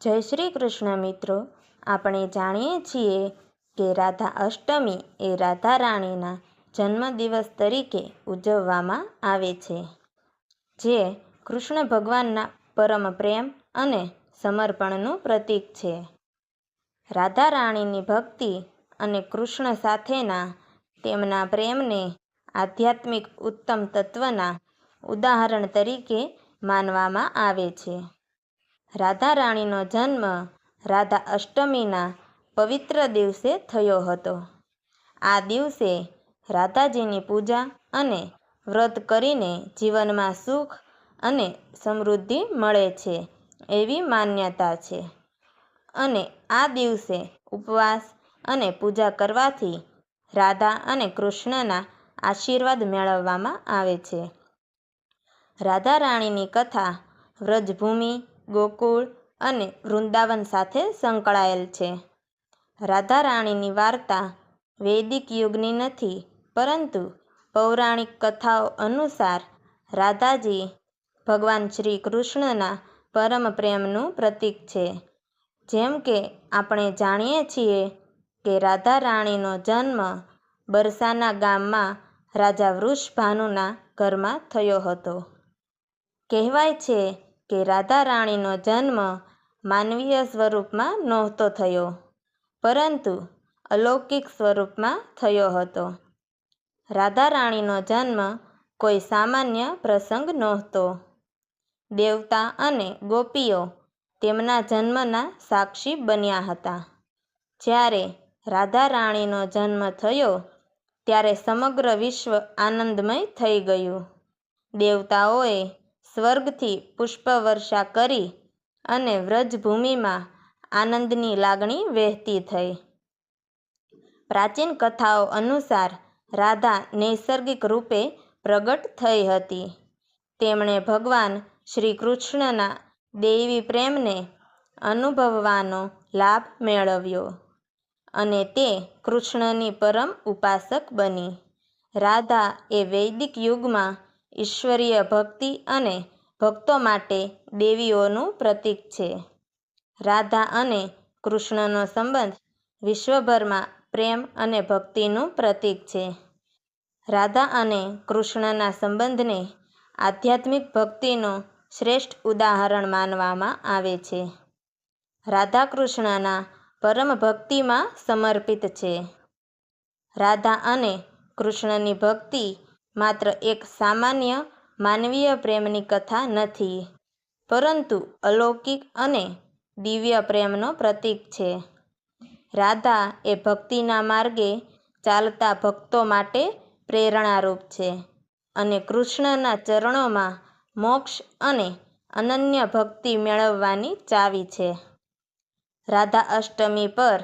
જય શ્રી કૃષ્ણ મિત્રો. આપણે જાણીએ છીએ કે રાધા અષ્ટમી એ રાધા રાણીના જન્મદિવસ તરીકે ઉજવવામાં આવે છે, જે કૃષ્ણ ભગવાનના પરમ પ્રેમ અને સમર્પણનું પ્રતીક છે. રાધા રાણીની ભક્તિ અને કૃષ્ણ સાથેના તેમના પ્રેમને આધ્યાત્મિક ઉત્તમ તત્વના ઉદાહરણ તરીકે માનવામાં આવે છે. રાધા રાણીનો જન્મ રાધા અષ્ટમીના પવિત્ર દિવસે થયો હતો. આ દિવસે રાધાજીની પૂજા અને વ્રત કરીને જીવનમાં સુખ અને સમૃદ્ધિ મળે છે એવી માન્યતા છે. અને આ દિવસે ઉપવાસ અને પૂજા કરવાથી રાધા અને કૃષ્ણના આશીર્વાદ મેળવવામાં આવે છે. રાધા રાણીની કથા વ્રજભૂમિ ગોકુળ અને વૃંદાવન સાથે સંકળાયેલ છે. રાધા રાણીની વાર્તા વૈદિક યુગની નથી, પરંતુ પૌરાણિક કથાઓ અનુસાર રાધાજી ભગવાન શ્રી કૃષ્ણના પરમ પ્રેમનું પ્રતીક છે. જેમ કે આપણે જાણીએ છીએ કે રાધા રાણીનો જન્મ બરસાના ગામમાં રાજા વૃષભાનુના ઘરમાં થયો હતો. કહેવાય છે કે રાધા રાણીનો જન્મ માનવીય સ્વરૂપમાં નહોતો થયો, પરંતુ અલૌકિક સ્વરૂપમાં થયો હતો. રાધા રાણીનો જન્મ કોઈ સામાન્ય પ્રસંગ નહોતો. દેવતા અને ગોપીઓ તેમના જન્મના સાક્ષી બન્યા હતા. જ્યારે રાધા રાણીનો જન્મ થયો, ત્યારે સમગ્ર વિશ્વ આનંદમય થઈ ગયું. દેવતાઓએ સ્વર્ગથી પુષ્પવર્ષા કરી અને વ્રજભૂમિમાં આનંદની લાગણી વહેતી થઈ. પ્રાચીન કથાઓ અનુસાર રાધા નૈસર્ગિક રૂપે પ્રગટ થઈ હતી. તેમણે ભગવાન શ્રી કૃષ્ણના દૈવી પ્રેમને અનુભવવાનો લાભ મેળવ્યો અને તે કૃષ્ણની પરમ ઉપાસક બની. રાધા એ વૈદિક યુગમાં ઈશ્વરીય ભક્તિ અને ભક્તો માટે દેવીઓનું પ્રતીક છે. રાધા અને કૃષ્ણનો સંબંધ વિશ્વભરમાં પ્રેમ અને ભક્તિનું પ્રતીક છે. રાધા અને કૃષ્ણના સંબંધને આધ્યાત્મિક ભક્તિનું શ્રેષ્ઠ ઉદાહરણ માનવામાં આવે છે. રાધા કૃષ્ણના પરમ ભક્તિમાં સમર્પિત છે. રાધા અને કૃષ્ણની ભક્તિ માત્ર એક સામાન્ય માનવીય પ્રેમની કથા નથી, પરંતુ અલૌકિક અને દિવ્ય પ્રેમનો પ્રતીક છે. રાધા એ ભક્તિના માર્ગે ચાલતા ભક્તો માટે પ્રેરણારૂપ છે અને કૃષ્ણના ચરણોમાં મોક્ષ અને અનન્ય ભક્તિ મેળવવાની ચાવી છે. રાધા અષ્ટમી પર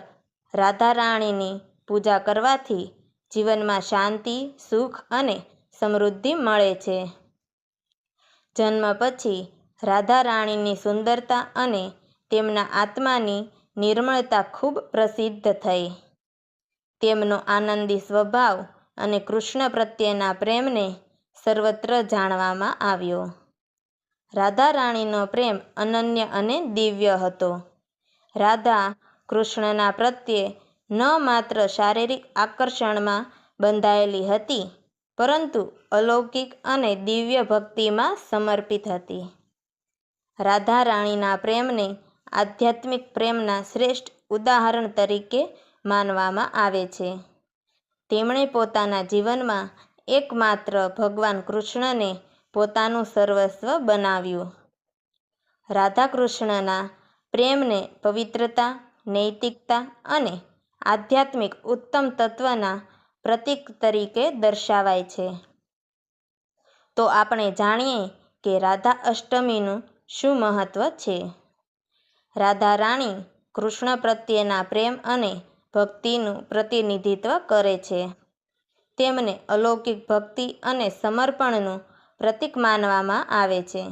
રાધારાણીની પૂજા કરવાથી જીવનમાં શાંતિ, સુખ અને સમૃદ્ધિ મળે છે. જન્મ પછી રાધા રાણીની સુંદરતા અને તેમના આત્માની નિર્મળતા ખૂબ પ્રસિદ્ધ થઈ. તેમનો આનંદી સ્વભાવ અને કૃષ્ણ પ્રત્યેના પ્રેમને સર્વત્ર જાણવામાં આવ્યો. રાધા રાણીનો પ્રેમ અનન્ય અને દિવ્ય હતો. રાધા કૃષ્ણના પ્રત્યે ન માત્ર શારીરિક આકર્ષણમાં બંધાયેલી હતી પરંતુ અલૌકિક અને દિવ્ય ભક્તિમાં સમર્પિત હતી. રાધા રાણીના પ્રેમને આધ્યાત્મિક પ્રેમના શ્રેષ્ઠ ઉદાહરણ તરીકે માનવામાં આવે છે. તેમણે પોતાના જીવનમાં એકમાત્ર ભગવાન કૃષ્ણને પોતાનું સર્વસ્વ બનાવ્યું. રાધા કૃષ્ણના પ્રેમને પવિત્રતા, નૈતિકતા અને આધ્યાત્મિક ઉત્તમ તત્વના પ્રતીક તરીકે દર્શાવાય છે. તો આપણે જાણીએ કે રાધા અષ્ટમીનું શું મહત્વ છે? રાધા રાણી કૃષ્ણ પ્રત્યેના પ્રેમ અને ભક્તિનું પ્રતિનિધિત્વ કરે છે. તેમને અલૌકિક ભક્તિ અને સમર્પણનું પ્રતીક માનવામાં આવે છે.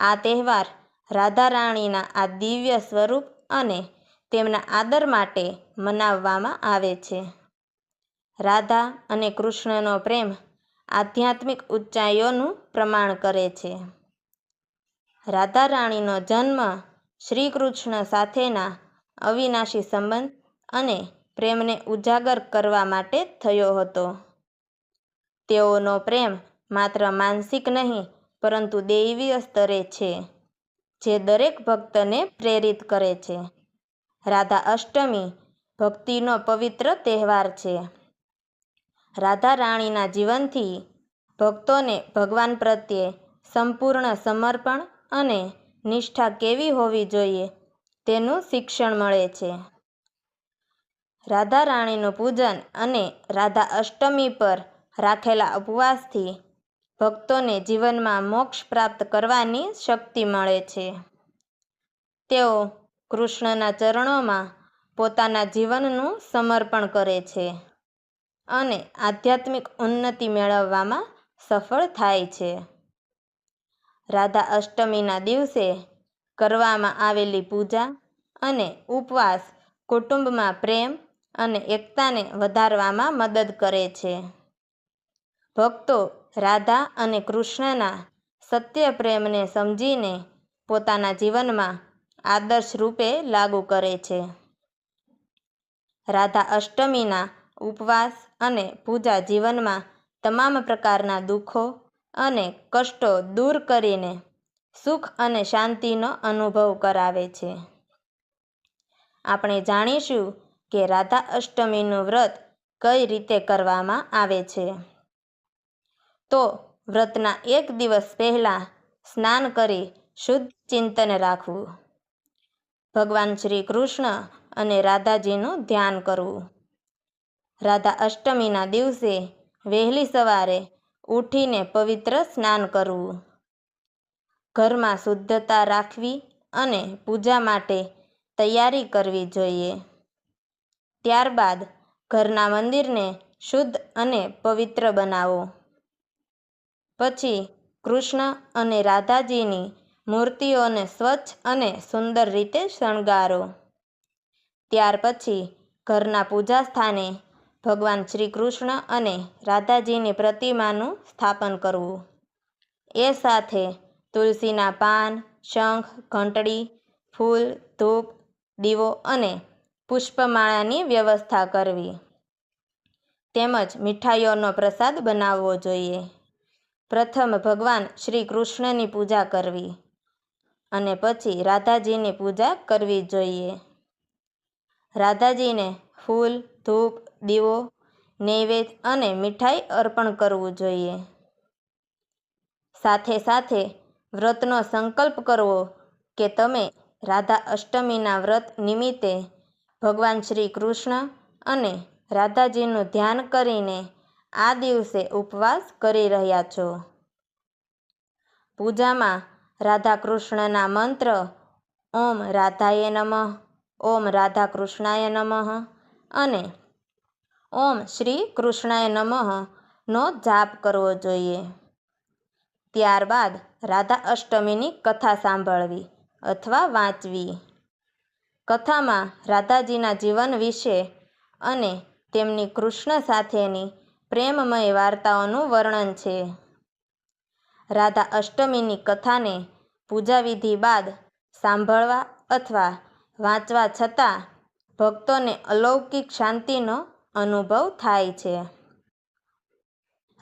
આ તહેવાર રાધા રાણીના આ દિવ્ય સ્વરૂપ અને તેમના આદર માટે મનાવવામાં આવે છે. રાધા અને કૃષ્ણનો પ્રેમ આધ્યાત્મિક ઊંચાઈઓનું પ્રમાણ કરે છે. રાધા રાણીનો જન્મ શ્રી કૃષ્ણ સાથેના અવિનાશી સંબંધ અને પ્રેમને ઉજાગર કરવા માટે થયો હતો. તેઓનો પ્રેમ માત્ર માનસિક નહીં, પરંતુ દૈવીય સ્તરે છે, જે દરેક ભક્તને પ્રેરિત કરે છે. રાધા અષ્ટમી ભક્તિનો પવિત્ર તહેવાર છે. રાધા રાણીના જીવનથી ભક્તોને ભગવાન પ્રત્યે સંપૂર્ણ સમર્પણ અને નિષ્ઠા કેવી હોવી જોઈએ તેનું શિક્ષણ મળે છે. રાધા રાણીનું પૂજન અને રાધા અષ્ટમી પર રાખેલા ઉપવાસથી ભક્તોને જીવનમાં મોક્ષ પ્રાપ્ત કરવાની શક્તિ મળે છે. તેઓ કૃષ્ણના ચરણોમાં પોતાના જીવનનું સમર્પણ કરે છે. અને આધ્યાત્મિક ઉન્નતિ મેળવવામાં સફળ થાય છે. રાધા અષ્ટમીના દિવસે કરવામાં આવેલી પૂજા અને ઉપવાસ કુટુંબમાં પ્રેમ અને એકતાને વધારવામાં મદદ કરે છે. ભક્તો રાધા અને કૃષ્ણના સત્ય પ્રેમને સમજીને પોતાના જીવનમાં આદર્શ રૂપે લાગુ કરે છે. રાધા અષ્ટમીના ઉપવાસ અને પૂજા જીવનમાં તમામ પ્રકારના દુઃખો અને કષ્ટો દૂર કરીને સુખ અને શાંતિનો અનુભવ કરાવે છે. આપણે જાણીશું કે રાધા અષ્ટમીનું વ્રત કઈ રીતે કરવામાં આવે છે. તો વ્રતના એક દિવસ પહેલાં સ્નાન કરી શુદ્ધ ચિંતન રાખવું. ભગવાન શ્રી કૃષ્ણ અને રાધાજીનું ધ્યાન કરવું. રાધા અષ્ટમીના દિવસે વહેલી સવારે ઉઠીને પવિત્ર સ્નાન કરવું. ઘરમાં શુદ્ધતા રાખવી અને પૂજા માટે તૈયારી કરવી જોઈએ. ત્યારબાદ ઘરના મંદિરને શુદ્ધ અને પવિત્ર બનાવો. પછી કૃષ્ણ અને રાધાજીની મૂર્તિઓને સ્વચ્છ અને સુંદર રીતે શણગારો. ત્યાર પછી ઘરના પૂજા સ્થાને ભગવાન શ્રી કૃષ્ણ અને રાધાજીની પ્રતિમાનું સ્થાપન કરવું. એ સાથે તુલસીના પાન, શંખ, ઘંટડી, ફૂલ, ધૂપ, દીવો અને પુષ્પમાળાની વ્યવસ્થા કરવી. તેમજ મીઠાઈઓનો પ્રસાદ બનાવવો જોઈએ. પ્રથમ ભગવાન શ્રી કૃષ્ણની પૂજા કરવી અને પછી રાધાજીની પૂજા કરવી જોઈએ. રાધાજીને ફૂલ ધૂપ, દીવો, નૈવેદ્ય અને મીઠાઈ અર્પણ કરવું જોઈએ. સાથે સાથે વ્રતનો સંકલ્પ કરવો કે તમે રાધા અષ્ટમીના વ્રત નિમિત્તે ભગવાન શ્રી કૃષ્ણ અને રાધાજીનું ધ્યાન કરીને આ દિવસે ઉપવાસ કરી રહ્યા છો. પૂજામાં રાધા કૃષ્ણના મંત્ર, ઓમ રાધાએ નમઃ, ઓમ રાધા કૃષ્ણાય નમઃ અને ઓમ શ્રી કૃષ્ણાય નમઃ નો જાપ કરવો જોઈએ. ત્યારબાદ રાધા અષ્ટમીની કથા સાંભળવી અથવા વાંચવી. કથામાં રાધાજીના જીવન વિશે અને તેમની કૃષ્ણ સાથેની પ્રેમમય વાર્તાઓનું વર્ણન છે. રાધા અષ્ટમીની કથાને પૂજાવિધિ બાદ સાંભળવા અથવા વાંચવા છતાં ભક્તોને અલૌકિક શાંતિનો અનુભવ થાય છે.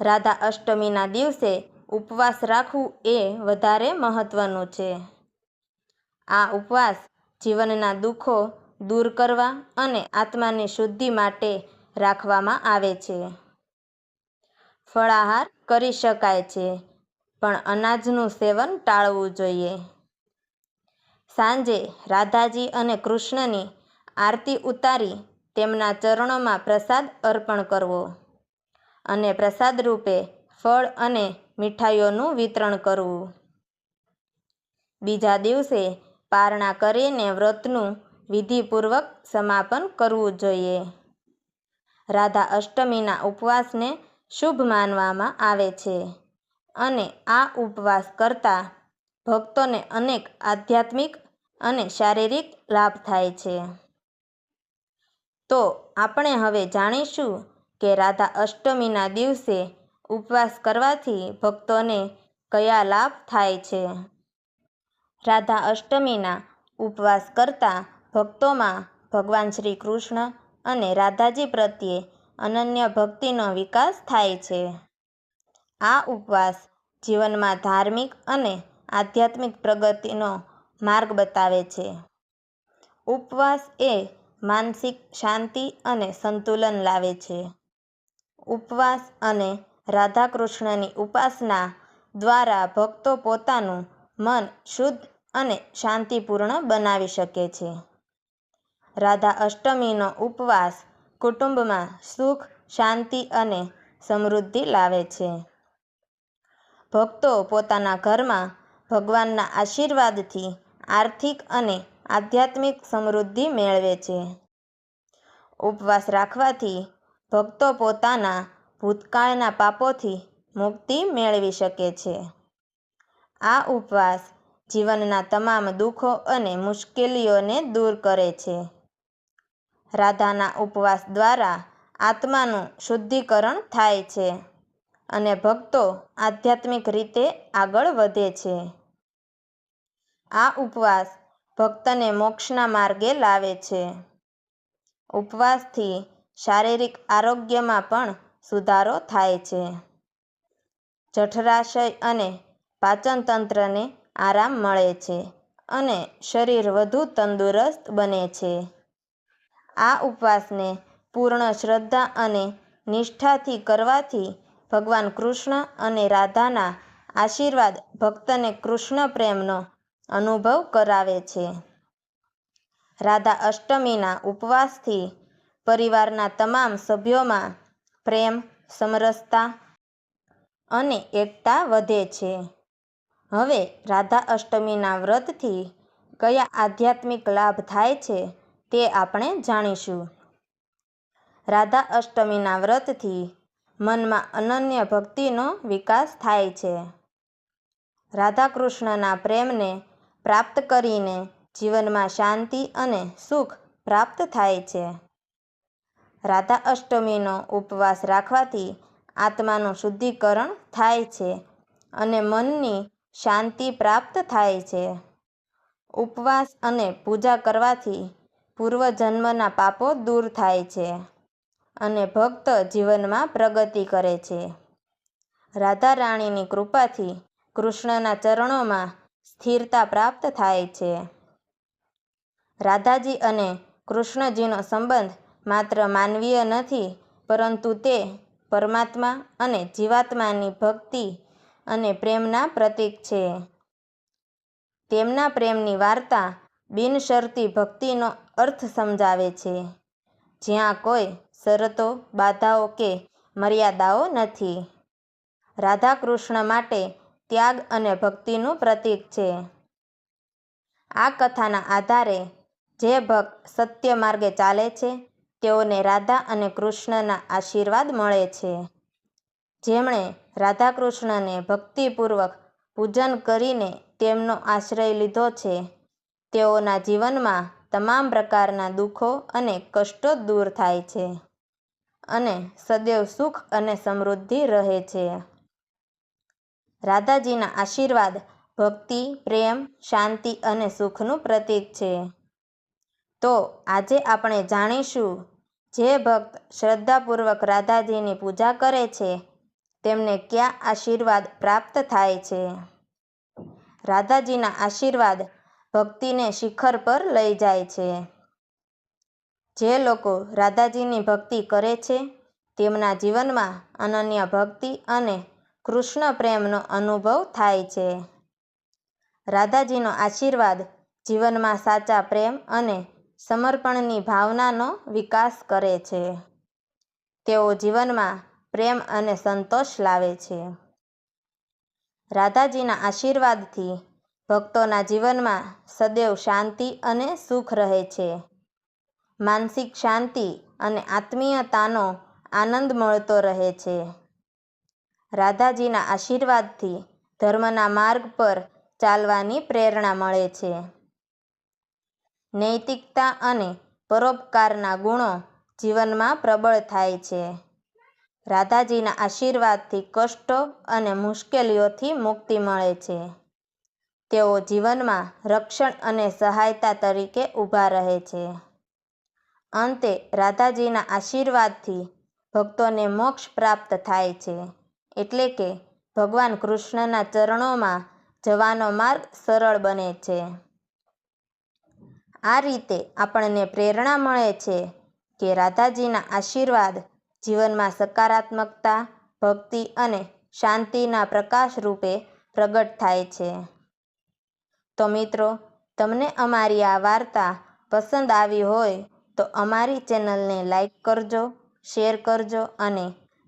રાધા અષ્ટમીના દિવસે ઉપવાસ રાખવું એ વધારે મહત્વનું છે. આ ઉપવાસ જીવનના દુઃખો દૂર કરવા અને આત્માની શુદ્ધિ માટે રાખવામાં આવે છે. ફળાહાર કરી શકાય છે, પણ અનાજનું સેવન ટાળવું જોઈએ. સાંજે રાધાજી અને કૃષ્ણની આરતી ઉતારી તેમના ચરણોમાં પ્રસાદ અર્પણ કરવો અને પ્રસાદ રૂપે ફળ અને મીઠાઈઓનું વિતરણ કરવું. બીજા દિવસે પારણા કરીને વ્રતનું વિધિપૂર્વક સમાપન કરવું જોઈએ. રાધા અષ્ટમીના ઉપવાસને શુભ માનવામાં આવે છે અને આ ઉપવાસ કરતા ભક્તોને અનેક આધ્યાત્મિક અને શારીરિક લાભ થાય છે. તો આપણે હવે જાણીશું કે રાધા અષ્ટમીના દિવસે ઉપવાસ કરવાથી ભક્તોને કયા લાભ થાય છે. રાધા અષ્ટમીના ઉપવાસ કરતા ભક્તોમાં ભગવાન શ્રી કૃષ્ણ અને રાધાજી પ્રત્યે અનન્ય ભક્તિનો વિકાસ થાય છે. આ ઉપવાસ જીવનમાં ધાર્મિક અને આધ્યાત્મિક પ્રગતિનો માર્ગ બતાવે છે. ઉપવાસ એ માનસિક શાંતિ અને સંતુલન લાવે છે. ઉપવાસ અને રાધાકૃષ્ણની ઉપાસના દ્વારા ભક્તો પોતાનું મન શુદ્ધ અને શાંતિપૂર્ણ બનાવી શકે છે. રાધા અષ્ટમીનો ઉપવાસ કુટુંબમાં સુખ, શાંતિ અને સમૃદ્ધિ લાવે છે. ભક્તો પોતાના ઘરમાં ભગવાનના આશીર્વાદથી આર્થિક અને આધ્યાત્મિક સમૃદ્ધિ મેળવે છે. ઉપવાસ રાખવાથી ભક્તો પોતાના ભૂતકાળના પાપોથી મુક્તિ મેળવી શકે છે. આ ઉપવાસ જીવનના તમામ દુઃખો અને મુશ્કેલીઓને દૂર કરે છે. રાધાના ઉપવાસ દ્વારા આત્માનું શુદ્ધિકરણ થાય છે અને ભક્તો આધ્યાત્મિક રીતે આગળ વધે છે. આ ઉપવાસ ભક્તને મોક્ષના માર્ગે લાવે છે. ઉપવાસથી શારીરિક આરોગ્યમાં પણ સુધારો થાય છે. જઠરાશય અને પાચનતંત્રને આરામ મળે છે અને શરીર વધુ તંદુરસ્ત બને છે. આ ઉપવાસને પૂર્ણ શ્રદ્ધા અને નિષ્ઠાથી કરવાથી ભગવાન કૃષ્ણ અને રાધાના આશીર્વાદ ભક્તને કૃષ્ણ પ્રેમનો અનુભવ કરાવે છે. રાધા અષ્ટમીના ઉપવાસથી પરિવારના તમામ સભ્યોમાં પ્રેમ, સમરસતા અને એકતા વધે છે. હવે રાધા અષ્ટમીના વ્રતથી કયા આધ્યાત્મિક લાભ થાય છે તે આપણે જાણીશું. રાધા અષ્ટમીના વ્રતથી મનમાં અનન્ય ભક્તિનો વિકાસ થાય છે. રાધાકૃષ્ણના પ્રેમને પ્રાપ્ત કરીને જીવનમાં શાંતિ અને સુખ પ્રાપ્ત થાય છે. રાધા અષ્ટમીનો ઉપવાસ રાખવાથી આત્માનું શુદ્ધિકરણ થાય છે અને મનની શાંતિ પ્રાપ્ત થાય છે. ઉપવાસ અને પૂજા કરવાથી પૂર્વજન્મના પાપો દૂર થાય છે અને ભક્ત જીવનમાં પ્રગતિ કરે છે. રાધા રાણીની કૃપાથી કૃષ્ણના ચરણોમાં સ્થિરતા પ્રાપ્ત થાય છે. રાધાજી અને કૃષ્ણજીનો સંબંધ માત્ર માનવીય નથી, પરંતુ તે પરમાત્મા અને જીવાત્માની ભક્તિ અને પ્રેમના પ્રતીક છે. તેમના પ્રેમની વાર્તા બિનશરતી ભક્તિનો અર્થ સમજાવે છે. જ્યાં કોઈ શરતો, બાધાઓ કે મર્યાદાઓ નથી. રાધા કૃષ્ણ માટે ત્યાગ અને ભક્તિનું પ્રતીક છે. આ કથાના આધારે જે ભક્ત સત્ય માર્ગે ચાલે છે, તેઓને રાધા અને કૃષ્ણના આશીર્વાદ મળે છે. જેમણે રાધાકૃષ્ણને ભક્તિપૂર્વક પૂજન કરીને તેમનો આશ્રય લીધો છે, તેઓના જીવનમાં તમામ પ્રકારના દુઃખો અને કષ્ટો દૂર થાય છે અને સદૈવ સુખ અને સમૃદ્ધિ રહે છે. રાધાજીના આશીર્વાદ, ભક્તિ, પ્રેમ, શાંતિ અને સુખનું પ્રતીક છે. તો આજે આપણે જાણીશું, જે ભક્ત શ્રદ્ધાપૂર્વક રાધાજીની પૂજા કરે છે, તેમને કયા આશીર્વાદ પ્રાપ્ત થાય છે? રાધાજીના આશીર્વાદ ભક્તિને શિખર પર લઈ જાય છે. જે લોકો રાધાજીની ભક્તિ કરે છે, તેમના જીવનમાં અનન્ય ભક્તિ અને કૃષ્ણ પ્રેમનો અનુભવ થાય છે. રાધાજીનો આશીર્વાદ, જીવનમાં સાચા પ્રેમ અને સમર્પણની ભાવનાનો વિકાસ કરે છે. તેઓ જીવનમાં પ્રેમ અને સંતોષ લાવે છે. રાધાજીના આશીર્વાદથી ભક્તોના જીવનમાં સદૈવ શાંતિ અને સુખ રહે છે. માનસિક શાંતિ અને આત્મીયતાનો આનંદ મળતો રહે છે. રાધાજીના આશીર્વાદથી ધર્મના માર્ગ પર ચાલવાની પ્રેરણા મળે છે. નૈતિકતા અને પરોપકારના ગુણો જીવનમાં પ્રબળ થાય છે. રાધાજીના આશીર્વાદથી કષ્ટો અને મુશ્કેલીઓથી મુક્તિ મળે છે. તેઓ જીવનમાં રક્ષણ અને સહાયતા તરીકે ઊભા રહે છે. અંતે રાધાજીના આશીર્વાદથી ભક્તોને મોક્ષ પ્રાપ્ત થાય છે. એટલે કે ભગવાન કૃષ્ણના ચરણોમાં જવાનો માર્ગ સરળ બને છે. આ રીતે આપણને પ્રેરણા મળે છે કે રાધાજીના આશીર્વાદ, જીવનમાં સકારાત્મકતા, ભક્તિ અને શાંતિના પ્રકાશ રૂપે પ્રગટ થાય છે. તો મિત્રો, તમને અમારી આ વાર્તા પસંદ આવી હોય તો અમારી ચેનલને લાઈક કરજો, શેર કરજો અને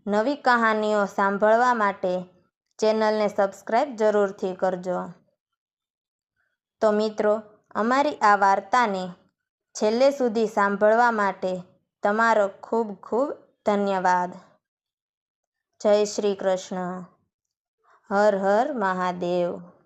નવી કહાનીઓ સાંભળવા માટે ચેનલને સબસ્ક્રાઈબ જરૂરથી કરજો. તો મિત્રો, અમારી આ વાર્તાને છેલ્લે સુધી સાંભળવા માટે તમારો ખૂબ ખૂબ ધન્યવાદ. જય શ્રી કૃષ્ણ. હર હર મહાદેવ.